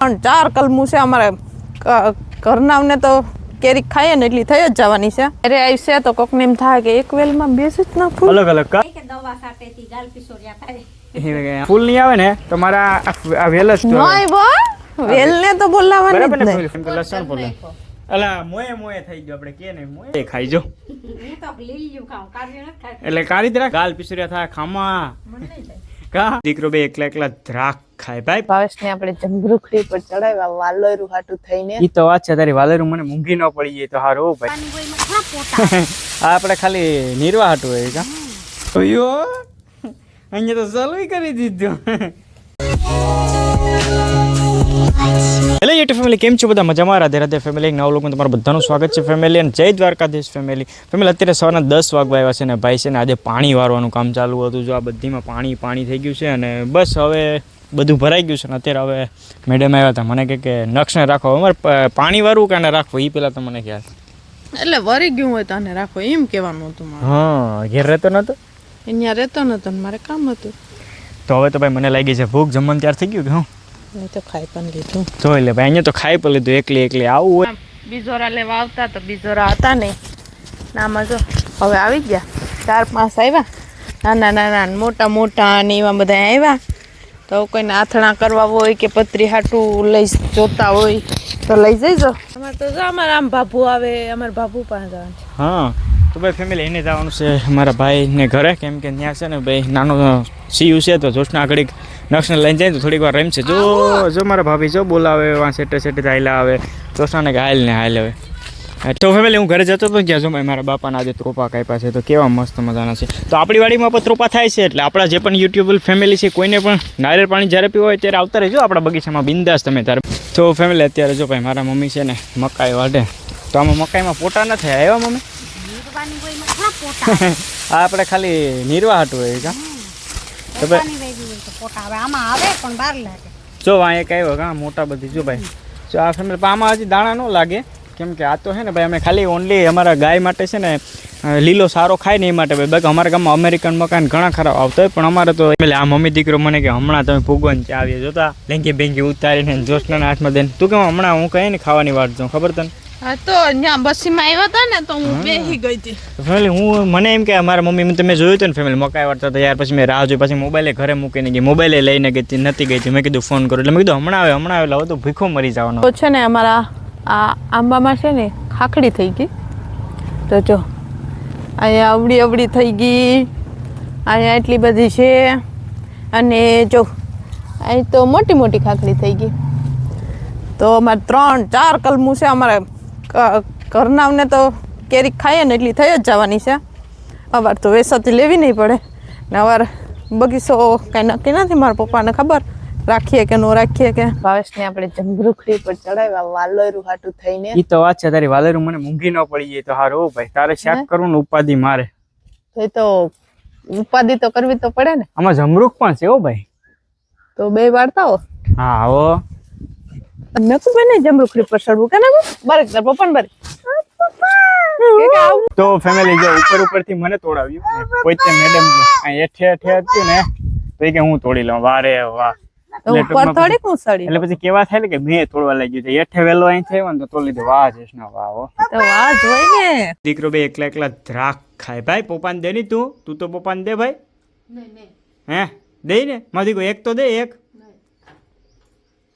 પણ ચાર કલમું છે અમારે ઘરનાવને તો કેરી ખાઈએ ને એટલી થઈ જ જવાની છે. અરે આવી છે તો કોકને એમ થાય કે એક વેલમાં બેસી જ નાખું અલગ અલગ. કા કે દવા સાટેથી ગાલ પિસોરિયા થાય. ફૂલ નહીં આવે ને તો મારા આ વેલ જ. નહીં બા વેલને તો બોલાવવાની નહીં. ફૂલ? લસણ બોલે અલા મોએ મોએ થઈ ગયો આપણે કે ને મોએ. ખાઈ જો એટલે કારી તરા ગાલ પીસુર્યા થાય ખામા. મને નહીં થાય. કા? દીકરો બે એકલા એકલા દ્રાક ખાય. ભાઈ ભાવેશ ને આપણે જમરૂખડી પર ચડાવ્યા વાલોયરું હાટું થઈને. ઈ તો વાત છે તારી વાલેરું મને મૂંગી ન પડી જાય તો હારો ભાઈ. આ આપણે ખાલી નિર્વાહ હાટું હોય કા? અયો અહીંયા તો ચાલુ કરી દીધું. હેલો યુટ્યુબ ફેમિલી કેમ છો બધા? મજામાં? રાધે રાધે ફેમિલી નવ લોકોમાં તમારું બધાનું સ્વાગત છે ફેમિલી અને જય દ્વારકાધીશ ફેમિલી ફેમિલી અત્યારે સવારના દસ વાગવા આવ્યા છે ને ભાઈ છે ને આજે પાણી વારવાનું કામ ચાલુ હતું. જો આ બધીમાં પાણી પાણી થઈ ગયું છે અને બસ હવે બધું ભરાઈ ગયું છે ને અત્યારે હવે મેડમ આવ્યા હતા. મને કે નક્ષને રાખો. અમારે પાણી વારવું કે રાખવું? એ પહેલાં તો મને ખ્યાલ એટલે વરી ગયું હોય તો રાખો. એમ કહેવાનું હતું હા ઘેર રહેતો નતો અહીંયા રહેતો નતો ને મારે કામ હતું. તો હવે તો ભાઈ મને લાગી છે ભૂખ જમવાનું ત્યાર થઈ ગયું કે હું? મેં તો ખાઈ પણ લીધું. જોઈ લે ભાઈ અહીંયા તો ખાઈ પણ લીધું એકલી એકલી આવું હોય. બીજોરા લેવા આવતા તો બીજોરા હતા નહીં. નામાં જો હવે આવી ગયા. ચાર પાંચ આવ્યા. નાના નાના મોટા મોટા ને એવા બધા આવ્યા. તો કોઈને આથણા કરવા હોય કે પતરી હાટું લઈ જોતા હોય તો લઈ જઈજો. અમારે તો જો અમારે આમ ભાભુ આવે અમારે ભાભુ પાસે જવાનું છે. હા તો ભાઈ ફેમિલી એને જવાનું છે મારા ભાઈને ઘરે. કેમ કે ત્યાં છે ને ભાઈ નાનો સીયુ છે તો જોશના આગળ નક્ષને લઈને જાય તો થોડીક વાર રમશે. જો જો મારા ભાભી જો બોલાવે વાં સેટે સેટે ચાલ્યા આવે. જોશનાને કે હાલ ને હાલ હવે. તો ફેમિલી હું ઘરે જતો હતો ત્યાં જો મારા બાપાના આજે ત્રોપા કાપ્યા છે. તો કેવા મસ્ત મજાના છે. તો આપણી વાડીમાં પણ ત્રોપા થાય છે એટલે આપણા જે પણ યુટ્યુબલ ફેમિલી છે કોઈને પણ નારિયેળ પાણી જ્યારે પીવો હોય ત્યારે આવતા રહેજો આપણા બગીચામાં. બિંદાસ તમે ત્યારે તો ફેમિલી અત્યારે જો ભાઈ મારા મમ્મી છે ને મકાઈ વાઢે. તો આમાં મકાઈમાં પોટા નથી આવ્યા મમ્મી? આપણે ખાલી નિર્વાહ હતું હોય કા? તો ભાઈ પાણી વેગી હોય તો પોતા આવે. આમાં આવે પણ બાર લાગે. જો આ એક આવ્યો કા મોટા બધી જો ભાઈ. જો આ ફેમિલી આમાં હજી દાણા ન લાગે. કેમ કે આ તો છે ને ભાઈ અમે ખાલી ઓનલી અમારા ગાય માટે છે ને લીલો સારો ખાય ને એ માટે ભાઈ. બાકી અમારા ગામમાં અમેરિકન મકાન ઘણા ખરાબ આવતા હોય પણ અમારે તો એટલે આ મમ્મી દીકરો મને કે હમણાં તમે ભૂગવન ચા આવીએ. જોતા લેંગી બેંગી ઉતારીને જોશના હાથમાં દઈને. તું કેમ હમણાં હું કહે ને ખાવાની વાત જોઉં? ખબર તને? હા તો ત્યાં બસીમાં આવ્યા હતા ને તો હું બેસી ગઈ હતી. ફેમિલી હું મને એમ કે મારા મમ્મી તમે જોયું હતું ને ફેમિલી મકાઈ વાળતા હતા યાર પછી મેં રાહ જોઈ પછી મોબાઈલે ઘરે મૂકીને ગઈ મોબાઈલે લઈને ગઈ હતી નથી ગઈ હતી. મેં કીધું ફોન કરો એટલે મેં કીધું હમણાં આવે હમણાં આવે હવે તો ભીખો મરી જવાનો. તો છે ને અમારા આ આંબામાં છે ને ખાખડી થઈ ગઈ. તો જો અહીંયા અવડી અવડી થઈ ગઈ અહીંયા એટલી બધી છે. અને જો અહીં તો મોટી મોટી ખાખડી થઈ ગઈ. તો અમારે ત્રણ ચાર કલમું છે અમારે ઘરનાવને તો કેરી ખાઈએ ને એટલી થઈ જ જવાની છે. અવાર તો વેસાથી લેવી નહીં પડે. ને અવાર બગીચો કાંઈ નક્કી નથી મારા પપ્પાને ખબર? રાખીએ કે નો રાખીએ કે? ભાવેશને આપણે જમરૂખડી પર ચડાવ્યા વાલોયરું હાટું થઈને. ઈ તો વાત છે તારી વાલેરું મને મૂંઘી ન પડી જાય તો હારું હો ભાઈ. તારે શાક કરવું ને ઉપાધિ મારે. તો એ તો ઉપાધિ તો કરવી તો પડે ને. આમાં જમરૂખ પણ છે હો ભાઈ. તો બે વાર્તાઓ. હો હા આવો. તો ફેમિલી જો ઉપર ઉપરથી મને તોડાવ્યું. ને પોતે મેડમ આ હેઠે હેઠે હતું ને તો કે હું તોડી લઉં. વારે વાહ. ઉપર થોડીક હું સડી એટલે પછી કેવા થાય ને કે મેં તોડવા લાગ્યું છે. હેઠે વેલો અહીં થયો ને તો તોડી લીધું. વાહ જશના વાહ તો વાહ જોઈ ને. દીકરો બે એકલા એકલા દ્રાક ખાય. ભાઈ પપ્પાને દે ની તું. તું તો પપ્પાને દે ભાઈ. નહીં નહીં. હે? દે ને. મારી દીકરો એક તો દે એક.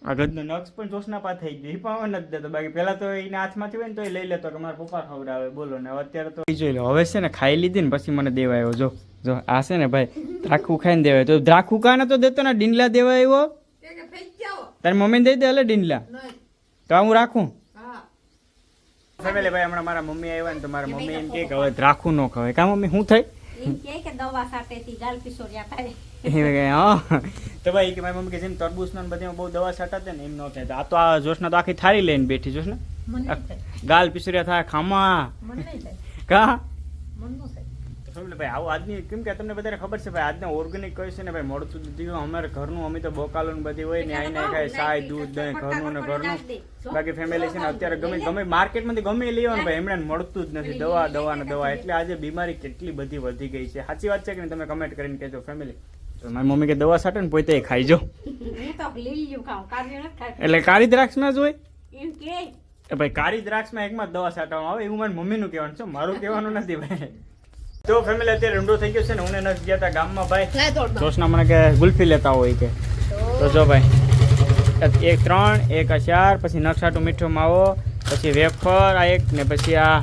નહીં આ ગદનો નક્ષ પણ જોશના પા થઈ ગયો એ પણ નથી દેતો. બાકી પહેલા તો એના હાથમાંથી હોય ને તો એ લઈ લેતો કે મારા પપ્પા ખવડાવે. બોલો ને અત્યારે તો જોઈ લો. હવે છે ને ખાઈ લીધી ને પછી મને દેવા આવ્યો. જો જો આ છે ને ભાઈ દ્રાખું ખાઈને દેવાય તો દ્રાખું કાને તો દેતો ને ડીંડલા દેવા આવ્યો? તારી મમ્મીને દઈ દે એટલે ડીંડલા. તો હું રાખું? ફેમિલી ભાઈ હમણાં મારા મમ્મી આવ્યા ને તો મારા મમ્મી એમ કે હવે દ્રાખું ન ખવાય. કા મમ્મી શું થાય કે દવા સાટેથી ગાલ પિસોરિયા થાય એ કે હા. તો ભાઈ કે મારી મમ્મી કે જેમ તરબૂચ ને બધીમાં બહુ દવા છાંટતે ને એમ ન થાય. તો આ તો આ જોશના તો આખી થાળી લઈને બેઠી જોશ ને ગાલ પિસુરિયા થાય ખામા. મને નહીં થાય. કા? ભાઈ આવું આજની કેમ કે તમને બધાને ખબર છે ભાઈ આજના ઓર્ગેનિક કહે છે ને ભાઈ મળતું દીધું અમારે ઘરનું અમે તો બોકાલો ને બધી હોય ને આઈને ખાય સાય દૂધ દહીં ઘરનું ને ઘરનું. બાકી ફેમિલી છે ને અત્યારે ગમે ગમે માર્કેટમાંથી ગમે એ લેવાનું ભાઈ એમણે મળતું જ નથી. દવા દવા ને દવા. એટલે આજે બીમારી કેટલી બધી વધી ગઈ છે. સાચી વાત છે કે નહીં? તમે કમેન્ટ કરીને કહેજો ફેમિલી મારી મમ્મી કે દવા સાટે ને પોતે ખાઈ જો એટલે કાળી દ્રાક્ષમાં જ હોય? એ ભાઈ કાળી દ્રાક્ષમાં એકમાં જ દવા છાંટવામાં આવે એવું મારી મમ્મીનું કહેવાનું છે. મારું કહેવાનું નથી ભાઈ? તો ફેમિલી અત્યારે ઊંડો થઈ ગયો છે ને હું નથી ગયા હતા ગામમાં ભાઈ. જોશના મને કે ગુલ્ફી લેતા હોય કે. તો જો ભાઈ એક ત્રણ એક આ ચાર પછી નકશાટું મીઠું માવો પછી વેફર આ એક ને પછી આ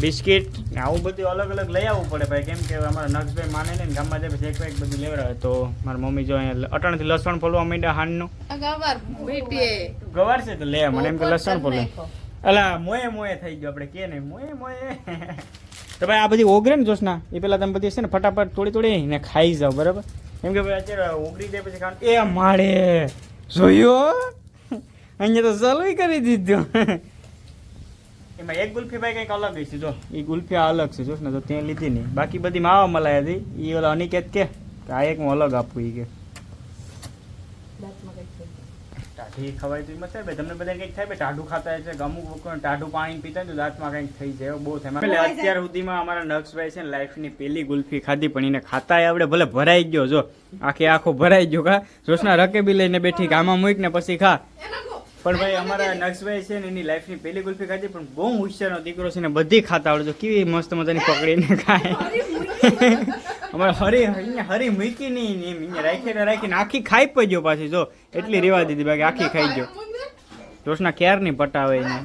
બિસ્કિટ આવું બધું અલગ અલગ લઈ આવવું પડે ભાઈ. કેમ કે અમારા નક્ષભાઈ માને ને ગામમાં જાય પછી એક એક બધું લેવડાવે. તો મારા મમ્મી જો અહીંયા અટાણથી લસણ ફોલવા માંડ્યા હાનનું ગવાર છે તો લે મને એમ કે લસણ ફોલે અલા મોએ મોએ થઈ ગયો આપણે કે નહીં. મોએ મોએ. તો ભાઈ આ બધી ઓગરે ને જોશના એ પેલા તમે બધી છે ને ફટાફટ થોડી થોડી ને ખાઈ જાઓ બરાબર? એમ કે ભાઈ અત્યારે ઓગળી જાય પછી ખાવાનું. એ માળે જોયો અહીંયા તો ચાલુ કરી દીધું. એમાં એક ગુલ્ફી ભાઈ કંઈક અલગ છે જો. એ ગુલ્ફી અલગ છે જોશ ને તો ત્યાં લીધી નહીં. બાકી બધી માવા મલાઈ હતી. એ ઓલા અનિકેત કે આ એક હું અલગ આપું એ કે. ટાઢી ખવાય તો એમાં થાય. ભાઈ તમને બધા કંઈક થાય? ભાઈ ટાઢું ખાતા છે અમુક લોકો ટાઢું પાણી પીતા તો દાંતમાં કંઈક થઈ જાય. બહુ થાય. એટલે અત્યાર સુધીમાં અમારા નક્ષભાઈ છે ને લાઈફની પેલી ગુલ્ફી ખાધી પણ એને ખાતા આવડે. ભલે ભરાઈ ગયો જો. આખે આખો ભરાઈ ગયો કા. જોશના રકે બી લઈને બેઠી ગામાં મૂકને ને પછી ખા. પણ ભાઈ અમારા નક્ષભાઈ છે ને એની લાઈફની પેલી ગુલ્ફી ખાધી પણ બહુ હોશિયારનો દીકરો છે ને બધી ખાતા આવડતો કેવી મસ્ત મજાની પકડીને ખાય. અમારે હરી અહીંયા હરી મૂકી નહીં એમ અહીંયા રાખીને રાખીને આખી ખાઈ પડજો પાછી જો એટલી રેવા દીધી બાકી આખી ખાઈ ગયો. રોશના ક્યારની પટાવે એને?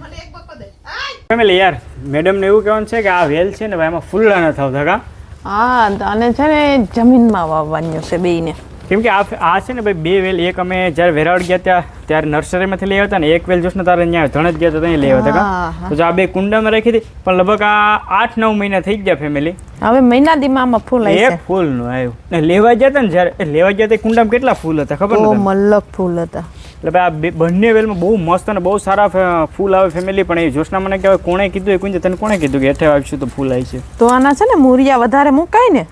ફેમિલી યાર મેડમને એવું કહેવાનું છે કે આ વેલ છે ને ભાઈ એમાં ફૂલડા ન થાવ કા હા અને છે ને જમીનમાં વાવવાનું છે બેયને. કેમ કે આ આ છે ને ભાઈ બે વેલ એક અમે જ્યારે વેરાવળ ગયા ત્યાં ત્યારે નર્સરીમાંથી લઈ આવતા ને એક વેલ જોશ ને તારે અહીંયા ધણજ ગયા હતા ત્યાં લઈ આવતા તો જો આ બે કુંડામાં રાખી હતી પણ લગભગ આ આઠ નવ મહિના થઈ ગયા ફેમિલી હવે મહિના દીમાં આમાં ફૂલ એક આવશે ફૂલનું આવ્યું. ને લેવા ગયા હતા ને જ્યારે એ લેવા ગયા હતા કુંડામાં કેટલા ફૂલ હતા ખબર તો નથી મલ્લક ફૂલ હતા. એટલે ભાઈ આ બંને વેલમાં બહુ મસ્ત અને બહુ સારા ફૂલ આવે ફેમિલી પણ એ જોશના મને કહેવાય કોણે કીધું એ કોઈને તને કોણે કીધું કે હેઠે આવશું તો ફૂલ આવી છે? તો આના છે ને મૂરિયા વધારે મુકાય ને?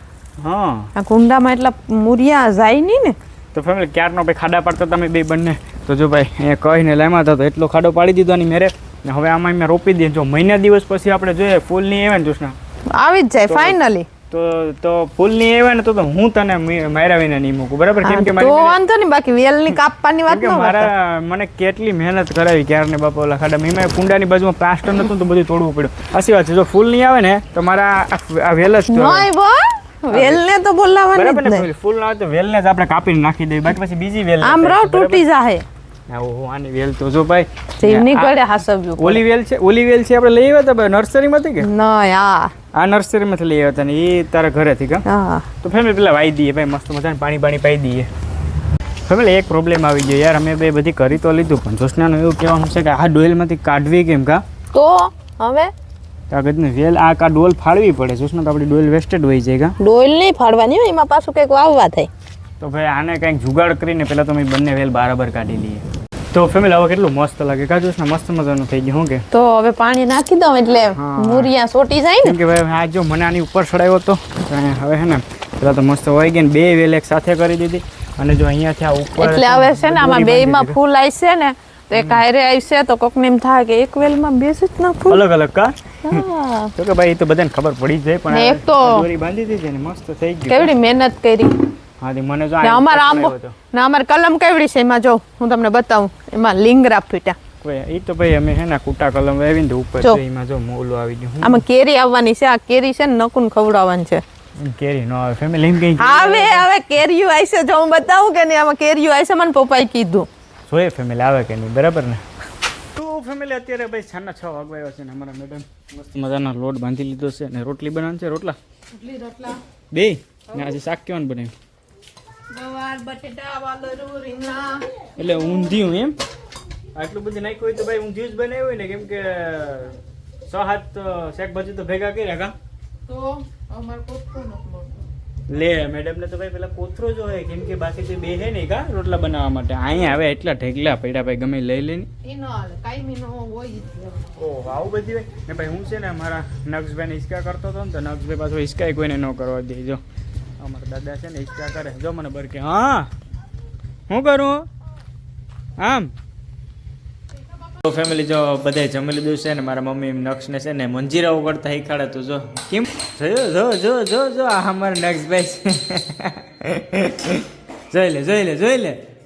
હા. આ કુંડામાં એટલા મૂરિયા જાય નહીં ને? તો ફેમિલી ક્યારનો ભાઈ ખાડા પાડતા તમે બે બંને? તો જો ભાઈ એ કહીને લેમાં હતા તો એટલો ખાડો પાડી દીધો ની મેરે. ને હવે આમાં મેં રોપી દઈએ જો મહિના દિવસ પછી આપણે જોઈએ ફૂલની નહીં આવે ને જોશના. આવી જ જાય ફાઇનલી તો તો ફૂલ નહીં આવે ને તો તો હું તને મારા વિના નહીં મૂકું. બરાબર? કેમ કે મારી તો વાંધો નહીં બાકી વેલની કાપવાની વાત ન મારા મને કેટલી મહેનત કરાવી ક્યારને બાપા ઓલા ખાડા. મેં કુંડાની બાજુમાં પ્લાસ્ટર નતું તો બધું તોડવું પડ્યું. આશી વાત છે. જો ફૂલ નહીં આવે ને તો મારા આ વેલ જ નહીં વેલને તો બોલાવવાની જ ને નહીં ફૂલ ના તો વેલને જ આપણે કાપીને નાખી દઈએ. બાકી પછી બીજી વેલ આમ રાવ તૂટી જાહે. આવો આની વેલ તો જો ભાઈ જીવ નીકળે હાસવ્યું ઓલી વેલ છે ઓલી વેલ છે આપણે લઈ આવ્યા હતા ભાઈ નર્સરીમાંથી કે? નહીં આ. આ નર્સરીમાંથી લઈ આવ્યા હતા ને એ તારા ઘરેથી કા? હા. તો ફેમિલી પેલા વાઈ દઈએ ભાઈ મસ્ત મજાનું પાણી પાણી પાઈ દઈએ. ફેમિલી એક પ્રોબ્લેમ આવી ગયો યાર અમે બે બધી કરી તો લીધું પણ જોશનાનું એવું કહેવાનું છે કે આ ડોલમાંથી કાઢવી કેમ કા? તો હવે? કાગળની વેલ આ કા ડોલ ફાળવી પડે સુષ્મા તો આપણી ડોલ વેસ્ટેડ હોય છે કા? ડોલ નહીં ફાડવાની હોય એમાં પાછું કંઈક વાવવા થાય. તો ભાઈ આને કંઈક જુગાડ કરીને પહેલાં તો અમે બંને વેલ બરાબર કાઢી લઈએ. તો ફેમિલી હવે કેટલું મસ્ત લાગે. કા જોશના મસ્ત મજાનું થઈ ગયું હું કે? તો હવે પાણી નાખી દઉં એટલે. મૂરિયા સોટી જાય ને. કે ભાઈ આ જો મને આની ઉપર ચડાવ્યો તો હવે હે ને પેલા તો મસ્ત હોય ગઈ ને બે વેલ એક સાથે કરી દીધી. અને જો અહીંયાથી આ ઉપર એટલે હવે છે ને આમાં બેયમાં ફૂલ આવશે ને તો એક હારે આવશે તો કોકને એમ થાય કે એક વેલમાં બે જ ના. ફૂલ. અલગ અલગ કા? તો કે ભાઈ એ તો બધાને ખબર પડી જાય પણ એક તો- દોરી બાંધી દીધી ને મસ્ત થઈ ગયું. કેવડી મહેનત કરી. હા તે મને જો અમારા આંબો. ને અમારે કલમ કેવડી છે એમાં જો હું તમને બતાવું. એમાં લીંગરા ફૂટ્યા એ તો ભાઈ અમે હે ને કુટા કલમ વાવીને ઉપર. જો. એમાં જો મોલું આવી ગયું આમાં કેરી આવવાની છે આ કેરી છે ને નકુન ખવડાવવાની છે. કેરી નો આવે ફેમિલી એમ કઈ આવે હવે કેરીયું આવશે જો હું બતાવું કે નહીં આમાં કેરીયું આવશે મને પપ્પાએ કીધું. જોઈએ ફેમિલી આવે કે નહીં? બરાબર ને? તો ફેમિલી અત્યારે ભાઈ સાંજના છ વાગવા છે ને અમારા મેડમ મસ્ત મજાના લોટ બાંધી લીધો છે ને રોટલી બનાવવાની છે રોટલા? રોટલા બે? ને આજે શાક કેવાનું બનાવ્યું? રીંગણા. એટલે ઊંધિયું એમ? આટલું બધું નાખ્યું હોય તો ભાઈ ઊંધિયું જ બનાવ્યું હોય ને કેમ કે છ હાથ શાકભાજી તો ભેગા કર્યા કા? તો અમાર લે મેડમ ને તો ભાઈ પેલા કોથરો જો હોય કેમ કે બાકી તે બે હે નહીં કા રોટલા બનાવવા માટે. અહીંયા આવે એટલા ઢેકલા પડ્યા ભાઈ ગમે લઈ લઈને. એ નો હાલે કાયમી નો હોય ઓહ આવું બધી હોય? ને ભાઈ હું છે ને મારા નક્ષભાઈને હિસકા કરતો હતો ને તો નક્ષભાઈ પાછો હિસકા કોઈને ન કરવા દે. જો અમારા દાદા છે ને હિસકા કરે. જો મને બરકે. હા હું કરું? આમ. તો ફેમિલી જો બધાય જમી લીધું છે ને મારા મમ્મી નક્ષને છે ને મંજીરા ઉગડતા શીખાડે તો જો. કેમ? જોયો જો જો જો જો, આ અમારા નેક્સ્ટ છે જોઈ લે જોઈ લે જોઈ લે.